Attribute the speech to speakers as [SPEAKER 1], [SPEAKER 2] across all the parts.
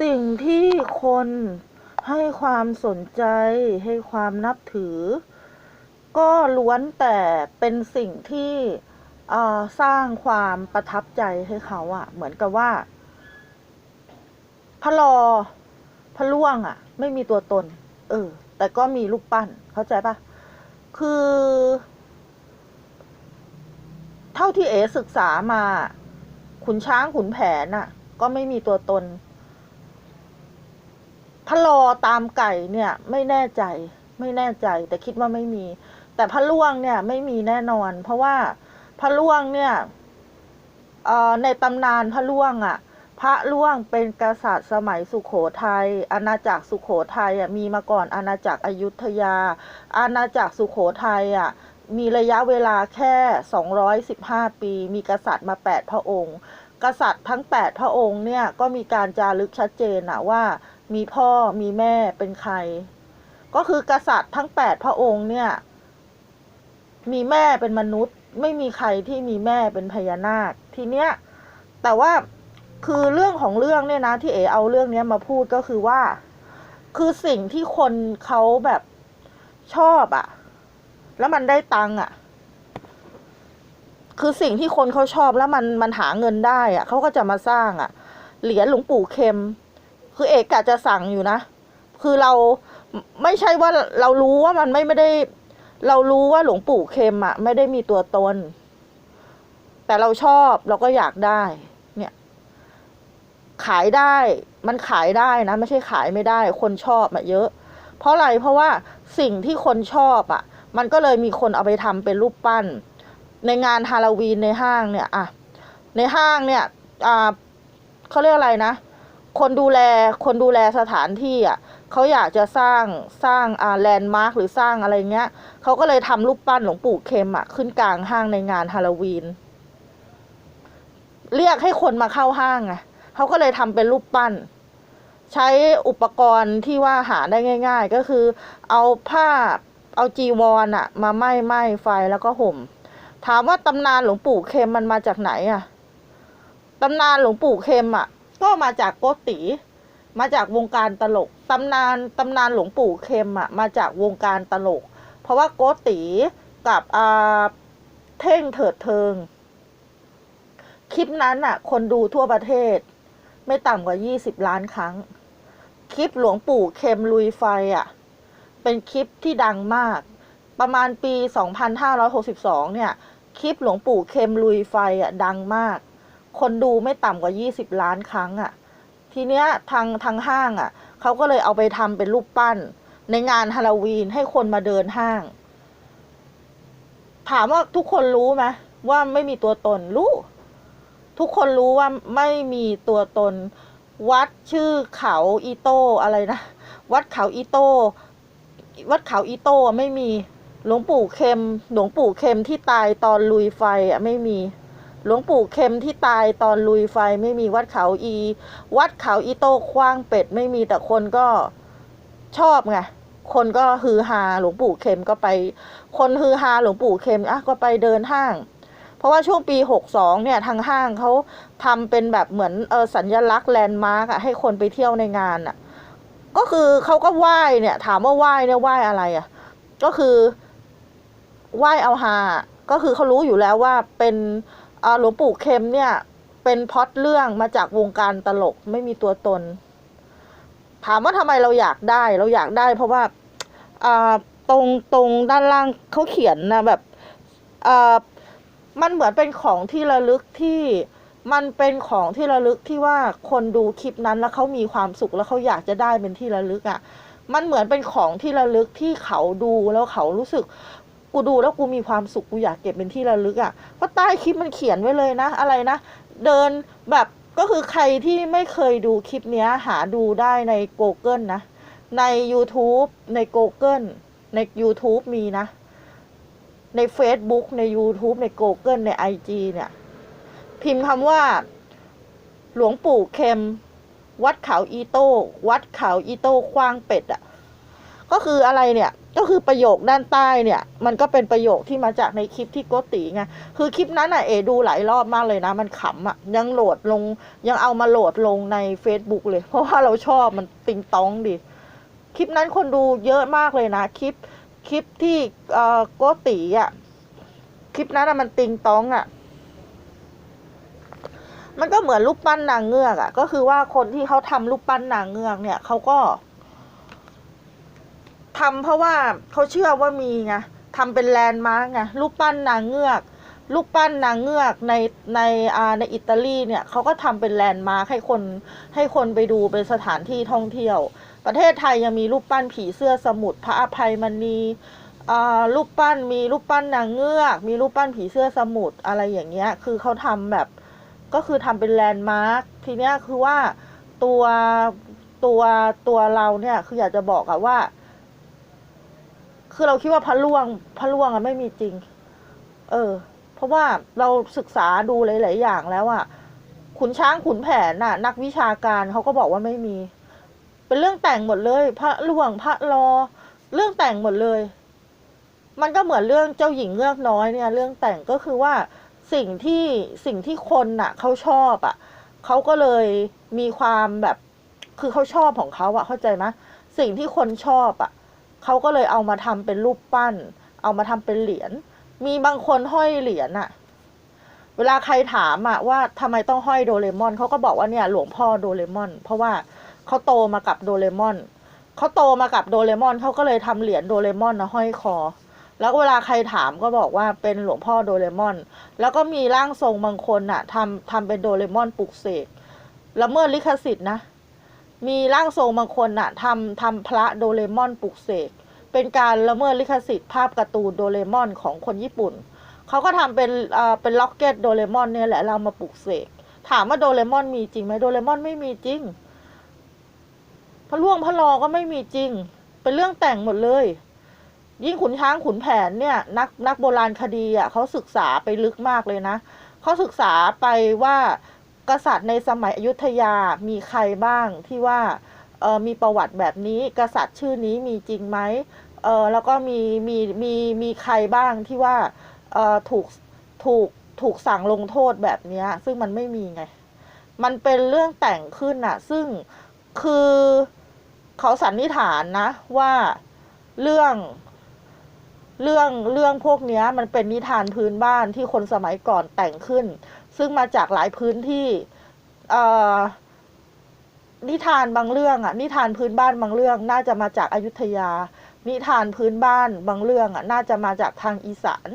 [SPEAKER 1] สิ่งที่คนให้ความสนใจให้ความนับถือ ก็ล้วนแต่เป็นสิ่งที่สร้างความประทับใจให้เขาอะเหมือนกับว่าพระลอพระล่วงอะไม่มีตัวตน เออ แต่ก็มีรูปปั้น เข้าใจปะคือ เท่าที่เอศึกษามา ขุนช้างขุนแผนน่ะก็ไม่มีตัวตน พระลอตามไก่เนี่ยไม่แน่ใจไม่แน่ใจ แต่คิดว่าไม่มี แต่พระล่วงเนี่ยไม่มีแน่นอน เพราะว่าพระล่วงเนี่ยในตำนานพระล่วงอะ่ะ พระล่วงเป็นกษัตริย์สมัยสุขโขทัยอาณาจักรสุขโขทัยอะมีมาก่อนอาณาจักรอยุธยา อาณาจักรสุขโขทัยอะมีระยะเวลาแค่ 215 ปี มีกษัตริย์มา 8 พระองค์ กษัตริย์ทั้ง 8 พระองค์เนี่ยก็มีการจารึกชัดเจนนะว่า มีพ่อมีแม่เป็นใคร ก็คือกษัตริย์ทั้ง8พระองค์เนี่ย มีแม่เป็นมนุษย์ ไม่มีใครที่มีแม่เป็นพญานาค ทีเนี้ยแต่ว่าคือเรื่องของเรื่องเนี่ยนะ ที่เอเอาเรื่องเนี้ยมาพูดก็คือว่า คือสิ่งที่คนเขาแบบชอบอะแล้วมันได้ตังอะคือสิ่งที่คนเขาชอบแล้วมันมันหาเงินได้อะเขาก็จะมาสร้างอะเหรียญหลวงปู่เข็ม คือเอกกะจะสั่งอยู่นะ คือเราไม่ใช่ว่าเรารู้ว่ามันไม่ไม่ได้ เรารู้ว่าหลวงปู่เข็มอะไม่ได้มีตัวตน แต่เราชอบเราก็อยากได้ เนี่ย ขายได้ มันขายได้นะ ไม่ใช่ขายไม่ได้ คนชอบอะเยอะ เพราะอะไรเพราะว่าสิ่งที่คนชอบอะมันก็เลยมีคนเอาไปทำเป็นรูปปั้น ในงานฮาโลวีนในห้างเนี่ยอะในห้างเนี่ยอ่าเขาเรียกอะไรนะ คนดูแลคนดูแลสถานที่อะเขาอยากจะสร้างสร้างอ่าแลนด์มาร์คหรือสร้างอะไรเงี้ยเขาก็เลยทำรูปปั้นหลวงปู่เข็มอะขึ้นกลางห้างในงานฮาโลวีน เรียกให้คนมาเข้าห้างไงเขาก็เลยทำเป็นรูปปั้น ใช้อุปกรณ์ที่ว่าหาได้ง่าย ๆ ก็คือ เอาผ้าเอาจีวรอะมาไหม้ไหม้ไฟแล้วก็ห่ม ถามว่าตำนานหลวงปู่เข็มมันมาจากไหนอะตำนานหลวงปู่เข็มอะ ก็มาจากโกติ มาจากวงการตลกตำนานตำนานหลวงปู่เข็มอะมาจากวงการตลก เพราะว่าโกติกับอ่าเท่งเถิดเทิง คลิปนั้นอะคนดูทั่วประเทศ ไม่ต่ำกว่า 20 ล้านครั้ง คลิปหลวงปู่เข็มลุยไฟอะเป็นคลิปที่ดังมาก ประมาณปี 2562 เนี่ย คลิปหลวงปู่เข็มลุยไฟอะดังมาก คนดูไม่ต่ำกว่า 20 ล้านครั้งอะทีเนี้ยทางทางห้างอะ่ะเขาก็เลยเอาไปทำเป็นรูปปั้น ในงานฮาโลวีนให้คนมาเดินห้าง ถามว่าทุกคนรู้ไหมว่าไม่มีตัวตนรู้ทุกคนรู้ว่าไม่มีตัวตน วัดชื่อเขาอีโต้อะไรนะวัดเขาอีโต้วัดเขาอีโต้ไม่มีหลวงปู่เข็มหลวงปู่เข็มที่ตายตอนลุยไฟอะไม่มี หลวงปู่เข็มที่ตายตอนลุยไฟไม่มีวัดเขาอี วัดเขาอีโต้คว้างเป็ดไม่มีแต่คนก็ชอบไงคนก็ฮือฮาหลวงปู่เข็มก็ไป คนฮือฮาหลวงปู่เข็มอะก็ไปเดินห้าง เพราะว่าช่วงปี 62 เนี่ยทางห้างเขาทำเป็นแบบเหมือนเออสัญลักษณ์แลนด์มาร์กอะให้คนไปเที่ยวในงานอะก็คือเขาก็ไหว้เนี่ย ถามว่าไหว้เนี่ยไหว้อะไรอะก็คือไหว้เอาฮาก็คือเขารู้อยู่แล้วว่าเป็น หลวงปู่เข็มเนี่ยเป็นพอดเรื่องมาจากวงการตลกไม่มีตัวตน ถามว่าทำไมเราอยากได้ เราอยากได้ เพราะว่าอ่าตรงตรงด้านล่างเขาเขียนนะแบบอ่ามันเหมือนเป็นของที่ระลึกที่มันเป็นของที่ระลึกที่ว่าคนดูคลิปนั้นแล้วเขามีความสุขแล้วเขาอยากจะได้เป็นที่ระลึกอะ่ะ มันเหมือนเป็นของที่ระลึกที่เขาดูแล้วเขารู้สึก กูดูแล้วกูมีความสุขกูอยากเก็บเป็นที่ระลึกอะ่ะเพราะใต้คลิปมันเขียนไว้เลยนะ อะไรนะ เดินแบบก็คือใครที่ไม่เคยดูคลิปเนี้ย หาดูได้ใน Google นะ ใน YouTube ใน Google ใน YouTube มีนะ ใน Facebook ใน YouTube ใน Google ใน IG เนี่ย พิมพ์คำว่า หลวงปู่เข็ม วัดเขาอีโต้ วัดเขาอีโต้คว้างเป็ดอะ่ะ ก็คืออะไรเนี่ยก็คือประโยคด้านใต้เนี่ย มันก็เป็นประโยคที่มาจากในคลิปที่โกติไงคือคลิปนั้นอะเอดูหลายรอบมากเลยนะ มันขำอะยังโหลดลงยังเอามาโหลดลงใน Facebook เลย เพราะว่าเราชอบมันติงตองดิคลิปนั้นคนดูเยอะมากเลยนะ คลิปคลิปที่เอ่อโกติอะคลิปนั้นอะมันติงตองอะมันก็เหมือนรูปปั้นนางเงือกอะ่ะ ก็คือว่าคนที่เขาทำรูปปั้นนางเงือกเนี่ยเขาก็ ทำเพราะว่าเขาเชื่อว่ามีไงทำเป็นแลนด์มาร์กไงรูปปั้นนางเงือกรูปปั้นนางเงือกในในอ่าในอิตาลีเนี่ยเขาก็ทำเป็นแลนด์มาร์กให้คนให้คนไปดูเป็นสถานที่ท่องเที่ยว ประเทศไทยยังมีรูปปั้นผีเสื้อสมุทรพระอภัยมณีอ่ารูปปั้นมีรูปปั้นนางเงือก มีรูปปั้นผีเสื้อสมุทรอะไรอย่างเงี้ยคือเขาทำแบบก็คือทำเป็นแลนด์มาร์คทีเนี้ยคือว่าตัวตัวตัวเราเนี่ยคืออยากจะบอกอะว่า คือเราคิดว่าพระล่วงพระล่วงอะไม่มีจริง เออ เพราะว่าเราศึกษาดูหลาย ๆ อย่างแล้วอะขุนช้างขุนแผนน่ะ นักวิชาการเขาก็บอกว่าไม่มี เป็นเรื่องแต่งหมดเลย พระล่วงพระรอ เรื่องแต่งหมดเลย มันก็เหมือนเรื่องเจ้าหญิงเงือกน้อยเนี่ย เรื่องแต่งก็คือว่าสิ่งที่สิ่งที่คนน่ะเขาชอบอะเขาก็เลยมีความแบบ คือเขาชอบของเขาอะเข้าใจไหมสิ่งที่คนชอบอะ เขาก็เลยเอามาทำเป็นรูปปั้น เอามาทำเป็นเหรียญ มีบางคนห้อยเหรียญอะเวลาใครถามอะว่าทำไมต้องห้อยโดเรมอนเขาก็บอกว่าเนี่ยหลวงพ่อโดเรมอน เพราะว่าเขาโตมากับโดเรมอนเขาโตมากับโดเรมอนเขาก็เลยทำเหรียญโดเรมอนนะห้อยคอ แล้วเวลาใครถามก็บอกว่าเป็นหลวงพ่อโดเรมอน แล้วก็มีร่างทรงบางคนน่ะทำทำเป็นโดเรมอนปลุกเสกละเมิดลิขสิทธิ์นะ มีร่างทรงบางคนน่ะทำทำพระโดเรมอนปลุกเสก เป็นการละเมิดลิขสิทธิ์ภาพการ์ตูนโดเรมอนของคนญี่ปุ่น เขาก็ทำเป็นเอ่อเป็นล็อกเก็ตโดเรมอนเนี่ยแหละเรามาปลุกเสก ถามว่าโดเรมอนมีจริงไหมโดเรมอนไม่มีจริง พระล่วงพระรอก็ไม่มีจริง เป็นเรื่องแต่งหมดเลย ยิ่งขุนช้างขุนแผนเนี่ยนักนักโบราณคดีอะเขาศึกษาไปลึกมากเลยนะเขาศึกษาไปว่า กษัตริย์ในสมัยอยุธยามีใครบ้างที่ว่าเออมีประวัติแบบนี้กษัตริย์ชื่อนี้มีจริงไหมเออแล้วก็มีมีมีมีใครบ้างที่ว่าเออถูกถูกถูกสั่งลงโทษแบบนี้ซึ่งมันไม่มีไง มันเป็นเรื่องแต่งขึ้นน่ะ ซึ่งคือเขาสันนิษฐานนะว่าเรื่องเรื่องเรื่องพวกนี้มันเป็นนิทานพื้นบ้านที่คนสมัยก่อนแต่งขึ้น ซึ่งมาจากหลายพื้นที่นิทานบางเรื่องอะนิทานพื้นบ้านบางเรื่อง น่าจะมาจากอายุทยา นิทานพื้นบ้านบางเรื่องอะน่าจะมาจากทางอีสาน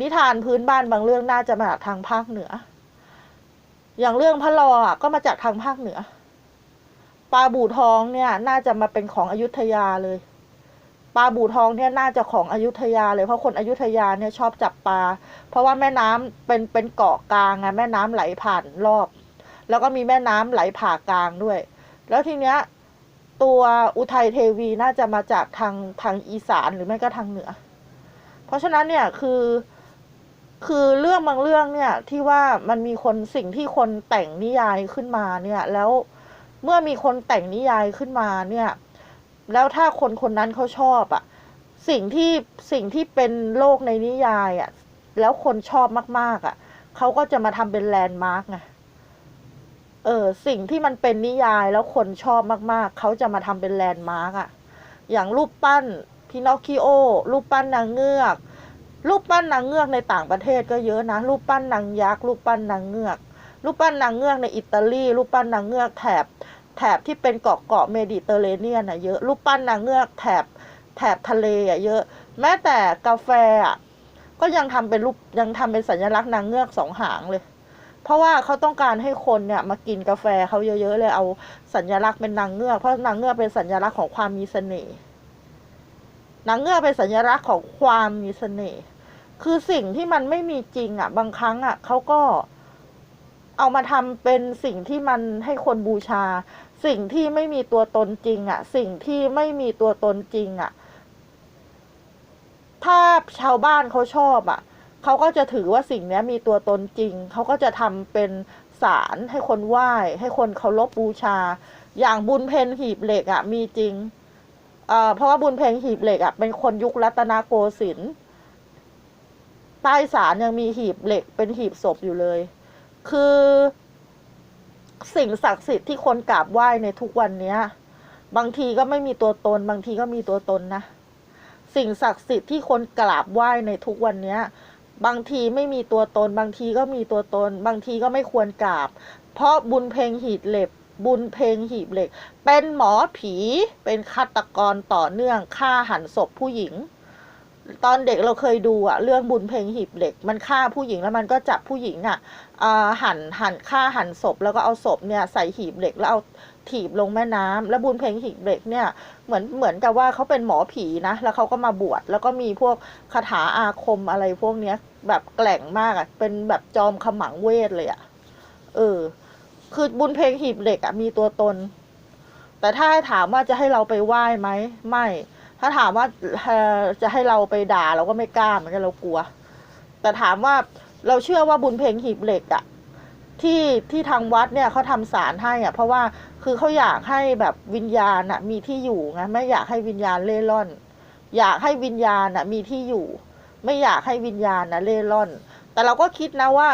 [SPEAKER 1] นิทานพื้นบ้านบางเรื่องน่าจะมาจากทางภาคเหนือ อย่างเรื่องพระลออะก็มาจากทางภาคเหนือปลาบู่ทองเนี่ยน่าจะมาเป็นของอยุธยาเลย ปลาบู่ทองเนี่ยน่าจะของอยุธยาเลยเพราะคนอยุธยาเนี่ยชอบจับปลา เพราะว่าแม่น้ำเป็นเป็นเกาะกลางไงแม่น้ำไหลผ่านรอบ แล้วก็มีแม่น้ำไหลผ่ากลางด้วย แล้วทีเนี้ยตัวอุทัยเทวีน่าจะมาจากทางทางอีสานหรือไม่ก็ทางเหนือ เพราะฉะนั้นเนี่ยคือคือเรื่องบางเรื่องเนี่ยที่ว่ามันมีคนสิ่งที่คนแต่งนิยายขึ้นมาเนี่ย แล้วเมื่อมีคนแต่งนิยายขึ้นมาเนี่ย แล้วถ้าคนคนนั้นเขาชอบอะสิ่งที่สิ่งที่เป็นโลกในนิยายอะแล้วคนชอบมากๆอะเขาก็จะมาทำเป็นแลนด์มาร์กไงเออสิ่งที่มันเป็นนิยายแล้วคนชอบมากๆ เขาจะมาทำเป็นแลนด์มาร์กอะอย่างรูปปั้นพินอคคิโอ รูปปั้นนางเงือก รูปปั้นนางเงือกในต่างประเทศก็เยอะนะ รูปปั้นนางยักษ์ รูปปั้นนางเงือก รูปปั้นนางเงือกในอิตาลี รูปปั้นนางเงือกแถบ แถบที่เป็นเกาะเกาะเมดิเตอร์เรเนียนอะเยอะรูปปั้นนางเงือกแถบแถบทะเลอะเยอะ แม้แต่กาแฟอะก็ยังทำเป็นรูปยังทำเป็นสัญลักษณ์นางเงือกสองหางเลย เพราะว่าเขาต้องการให้คนเนี่ยมากินกาแฟเขาเยอะๆเลยเอาสัญลักษณ์เป็นนางเงือกเพราะนางเงือกเป็นสัญลักษณ์ของความมีเสน่ห์นางเงือกเป็นสัญลักษณ์ของความมีเสน่ห์คือสิ่งที่มันไม่มีจริงอะ บางครั้งอะเขาก็ เอามาทำเป็นสิ่งที่มันให้คนบูชา สิ่งที่ไม่มีตัวตนจริงอะ สิ่งที่ไม่มีตัวตนจริงอะ ถ้าชาวบ้านเขาชอบอะเขาก็จะถือว่าสิ่งนี้มีตัวตนจริง เขาก็จะทำเป็นศาลให้คนไหว้ ให้คนเคารพบูชา อย่างบุญเพนหีบเหล็กอะ มีจริงเอ่อเพราะว่าบุญเพลงหีบเหล็กอะเป็นคนยุครัตนโกสินทร์ใต้ศาลยังมีหีบเหล็กเป็นหีบศพอยู่เลย คือ สิ่งศักดิ์สิทธิ์ที่คนกราบไหว้ในทุกวันเนี้ย บางทีก็ไม่มีตัวตน บางทีก็มีตัวตนนะ สิ่งศักดิ์สิทธิ์ที่คนกราบไหว้ในทุกวันเนี้ย บางทีไม่มีตัวตน บางทีก็มีตัวตน บางทีก็ไม่ควรกราบ เพราะบุญเพลงหีบเหล็กบุญเพลงหีบเหล็ก เป็นหมอผี เป็นฆาตกรต่อเนื่องฆ่าหันศพผู้หญิง ตอนเด็กเราเคยดูอะเรื่องบุญเพลงหีบเหล็ก มันฆ่าผู้หญิงแล้วมันก็จับผู้หญิงอะอหั่นหั่นฆ่าหั่นศพแล้วก็เอาศพเนี่ยใส่หีบเหล็กแล้วเอาถีบลงแม่น้ำแล้วบุญเพลงหีบเหล็กเนี่ยเหมือนเหมือนกับว่าเขาเป็นหมอผีนะ แล้วเขาก็มาบวชแล้วก็มีพวกคาถาอาคมอะไรพวกเนี้ยแบบแกล่งมากอะเป็นแบบจอมขมังเวทเลยอะเออ คือบุญเพลงหีบเหล็กอะมีตัวตน แต่ถ้าถามว่าจะให้เราไปไหว้ไหมไม่ ถ้าถามว่าจะให้เราไปด่าเราก็ไม่กล้าเหมือนกันเรากลัว แต่ถามว่าเราเชื่อว่าบุญเพลงหีบเหล็กอะที่ที่ทางวัดเนี่ยเขาทำสารให้อะเพราะว่าคือเขาอยากให้แบบวิญญาณอะมีที่อยู่ไงไม่อยากให้วิญญาณเล่ร่อน อยากให้วิญญาณอะมีที่อยู่ ไม่อยากให้วิญญาณนะเล่ร่อน แต่เราก็คิดนะว่า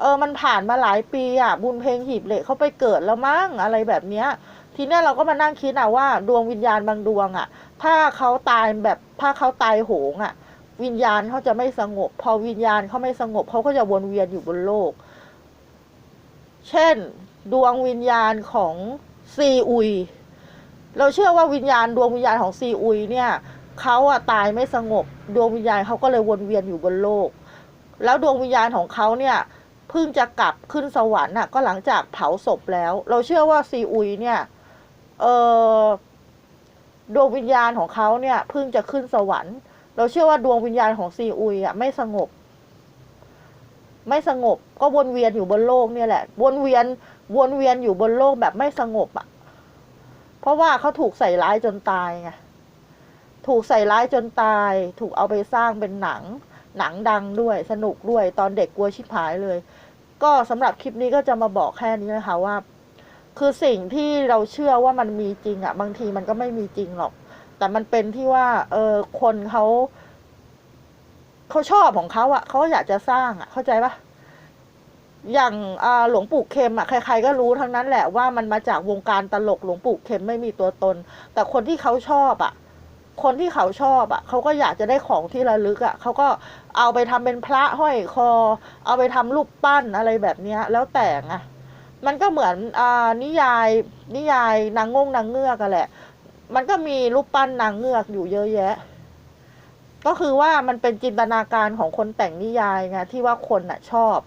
[SPEAKER 1] เออมันผ่านมาหลายปีอะบุญเพลงหีบเหล็กเขาไปเกิดแล้วมั้งอะไรแบบเนี้ยทีเนี้ยเราก็มานั่งคิดอะว่าดวงวิญญาณบางดวงอะ ถ้าเขาตายแบบถ้าเขาตายโหงอะวิญญาณเขาจะไม่สงบ พอวิญญาณเขาไม่สงบเขาก็จะวนเวียนอยู่บนโลก เช่น ดวงวิญญาณของซีอุย เราเชื่อว่าวิญญาณดวงวิญญาณของซีอุยเนี่ยเขาอะตายไม่สงบ ดวงวิญญาณเขาก็เลยวนเวียนอยู่บนโลก แล้วดวงวิญญาณของเขาเนี่ยเพิ่งจะกลับขึ้นสวรรค์น่ะก็หลังจากเผาศพแล้ว เราเชื่อว่าซีอุยเนี่ยเออ ดวงวิญญาณของเขาเนี่ยเพิ่งจะขึ้นสวรรค์ เราเชื่อว่าดวงวิญญาณของซีอุยอะไม่สงบ ไม่สงบ ก็วนเวียนอยู่บนโลกเนี่ยแหละ วนเวียนวนเวียนอยู่บนโลกแบบไม่สงบอะ เพราะว่าเขาถูกใส่ร้ายจนตายไงถูกใส่ร้ายจนตาย ถูกเอาไปสร้างเป็นหนัง หนังดังด้วย สนุกด้วย ตอนเด็กกลัวชิบหายเลย ก็สำหรับคลิปนี้ก็จะมาบอกแค่นี้นะคะว่า คือสิ่งที่เราเชื่อว่ามันมีจริงอะ่ะบางทีมันก็ไม่มีจริงหรอก แต่มันเป็นที่ว่า เออคนเขาเขาชอบของเขาอะ่ะเขาอยากจะสร้างอะ่ะเข้าใจปะอย่างอาหลวงปู่เข็มอะ่ะใครๆก็รู้ทั้งนั้นแหละว่ามันมาจากวงการตลกหลวงปู่เข็มไม่มีตัวตน แต่คนที่เขาชอบอะ่ะคนที่เขาชอบอะ่ะเขาก็อยากจะได้ของที่ระลึกอะ่ะเขาก็เอาไปทำเป็นพระห้อยคอ เอาไปทำรูปปั้นอะไรแบบเนี้ย แล้วแต่ไง มันก็เหมือนอนิยายนิยายนางงงนางเงือกกันแหละ มันก็มีรูปปั้นนางเงือกอยู่เยอะแยะ ก็คือว่ามันเป็นจินตนาการของคนแต่งนิยายไงที่ว่าคนน่ะชอบ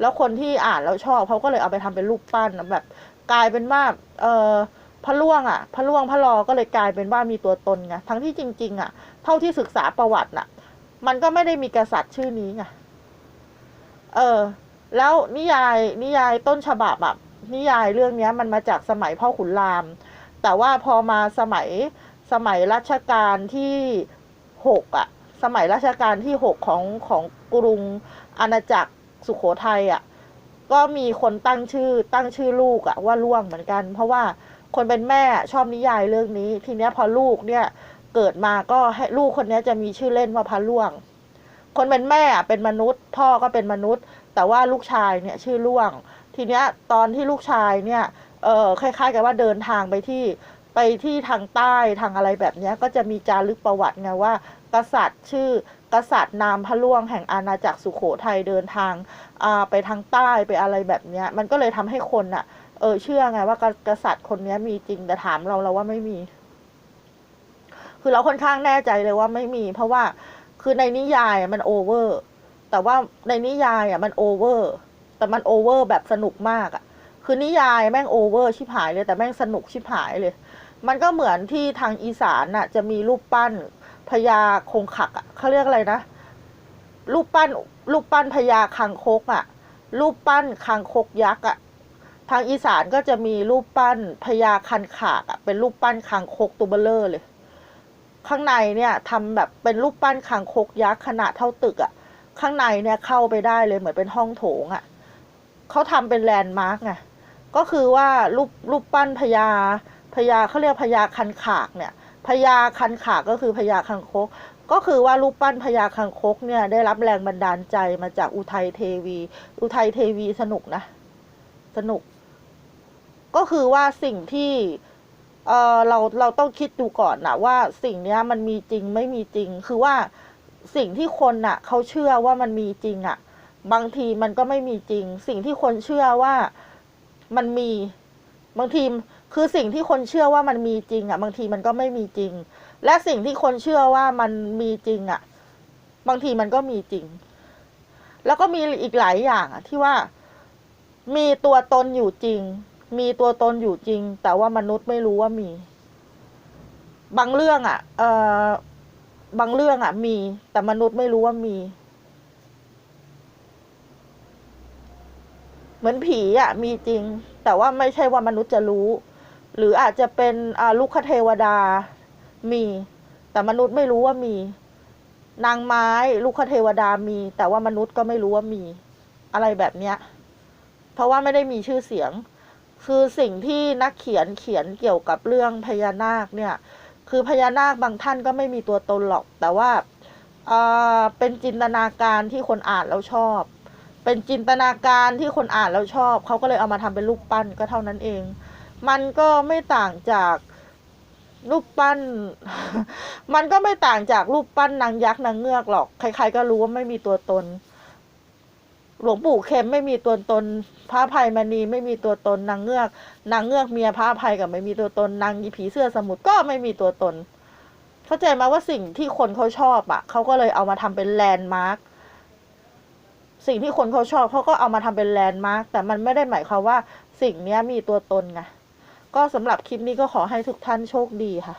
[SPEAKER 1] แล้วคนที่อ่านแล้วชอบเขาก็เลยเอาไปทำเป็นรูปปั้นแบบ กลายเป็นว่าเออพระล่วงอะพระล่วงพระลอก็เลยกลายเป็นว่ามีตัวตนไงทั้งที่จริง ๆ อะ เท่าที่ศึกษาประวัติน่ะ มันก็ไม่ได้มีกษัตริย์ชื่อนี้ไงเออ แล้วนิยายนิยายต้นฉบับอะนิยายเรื่องนี้มันมาจากสมัยพ่อขุนราม แต่ว่าพอมาสมัยสมัยรัชกาลที่หกอะสมัยรัชกาลที่หกของของกรุงอาณาจักรสุขโขทัยอะก็มีคนตั้งชื่อตั้งชื่อลูกอะว่าล่วงเหมือนกัน เพราะว่าคนเป็นแม่ชอบนิยายเรื่องนี้ ทีเนี้ยพอลูกเนี่ยเกิดมาก็ให้ลูกคนนี้จะมีชื่อเล่นว่าพระล่วง คนเป็นแม่เป็นมนุษย์ พ่อก็เป็นมนุษย์ แต่ว่าลูกชายเนี่ยชื่อล่วง ทีเนี้ยตอนที่ลูกชายเนี่ยเออคล้ายๆ กับว่าเดินทางไปที่ไปที่ทางใต้ทางอะไรแบบเนี้ยก็จะมีจารึกประวัติไงว่า กษัตริย์ชื่อกษัตริย์นามพระล่วงแห่งอาณาจักรสุโขทัยเดินทางอ่าไปทางใต้ไปอะไรแบบเนี้ยมันก็เลยทำให้คนอะเออเชื่อไงว่ากษัตริย์คนนี้มีจริงแต่ถามเราเราว่าไม่มี คือเราค่อนข้างแน่ใจเลยว่าไม่มี เพราะว่า คือในนิยายมันโอเวอร์ แต่ว่าในนิยายอะมันโอเวอร์ แต่มันโอเวอร์แบบสนุกมากอะ คือนิยายแม่งโอเวอร์ชิบหายเลยแต่แม่งสนุกชิบหายเลย มันก็เหมือนที่ทางอีสานน่ะ จะมีรูปปั้นพญาคงขักอะเขาเรียกอะไรนะ รูปปั้นรูปปั้นพญาคังคกอะ รูปปั้นคังคกยักษ์อะ ทางอีสานก็จะมีรูปปั้นพญาคันขากอะ เป็นรูปปั้นคังคกตัวเบลเลอร์เลย ข้างในเนี่ยทำแบบเป็นรูปปั้นคังคกยักษ์ขนาดเท่าตึกอะ ข้างในเนี่ยเข้าไปได้เลยเหมือนเป็นห้องโถงอะ่ะเขาทำเป็นแลนด์มาร์กไงก็คือว่ารูปรูปปั้นพญาพญาเขาเรียกพญาคันขากเนี่ยพญาคันขากก็คือพญาคังคก ก็คือว่ารูปปั้นพญาคังคกเนี่ยได้รับแรงบันดาลใจมาจากอุทัยเทวี อุทัยเทวีสนุกนะ สนุก ก็คือว่าสิ่งที่ เออเราเราต้องคิดดูก่อนนะว่าสิ่งเนี้ยมันมีจริงไม่มีจริง คือว่าสิ่งที่คนน่ะเขาเชื่อว่ามันมีจริงอะ่ะ บางทีมันก็ไม่มีจริง สิ่งที่คนเชื่อว่ามันมีบางทีคือสิ่งที่คนเชื่อว่ามันมีจริงอะ่ะ บางทีมันก็ไม่มีจริง และสิ่งที่คนเชื่อว่ามันมีจริงอะ่ะ บางทีมันก็มีจริง แล้วก็มีอีกหลายอย่างอะที่ว่ามีตัวตนอยู่จริง มีตัวตนอยู่จริง แต่ว่ามนุษย์ไม่รู้ว่ามี บางเรื่องอะ่ะ เออบางเรื่องอะ่ะ มี แต่มนุษย์ไม่รู้ว่ามี เหมือนผีอะ่ะ มีจริง แต่ว่าไม่ใช่ว่ามนุษย์จะรู้ หรืออาจจะเป็นลูกคเทวดา มี แต่มนุษย์ไม่รู้ว่ามี นางไม้ ลูกคเทวดามี แต่ว่ามนุษย์ก็ไม่รู้ว่ามี อะไรแบบเนี้ย เพราะว่าไม่ได้มีชื่อเสียง คือสิ่งที่นักเขียนเขียนเกี่ยวกับเรื่องพญานาคเนี่ยคือพญานาคบางท่านก็ไม่มีตัวตนหรอก แต่ว่าเอ่อเป็นจินตนาการที่คนอ่านแล้วชอบ เป็นจินตนาการที่คนอ่านแล้วชอบ เขาก็เลยเอามาทำเป็นรูปปั้นก็เท่านั้นเอง มันก็ไม่ต่างจากรูปปั้น มันก็ไม่ต่างจากรูปปั้นนางยักษ์นางเงือกหรอก ใครๆก็รู้ว่าไม่มีตัวตน หลวงปู่เข็มไม่มีตัวตน พระภัยมณีไม่มีตัวตนนางเงือก นางเงือกเมียพระภัยกับไม่มีตัวตนนางอีผีเสื้อสมุทรก็ไม่มีตัวตน เข้าใจไหมว่าสิ่งที่คนเขาชอบอะเขาก็เลยเอามาทำเป็นแลนด์มาร์คสิ่งที่คนเขาชอบเขาก็เอามาทำเป็นแลนด์มาร์คแต่มันไม่ได้หมายความว่าสิ่งเนี้ยมีตัวตนไงก็สำหรับคลิปนี้ก็ขอให้ทุกท่านโชคดีค่ะ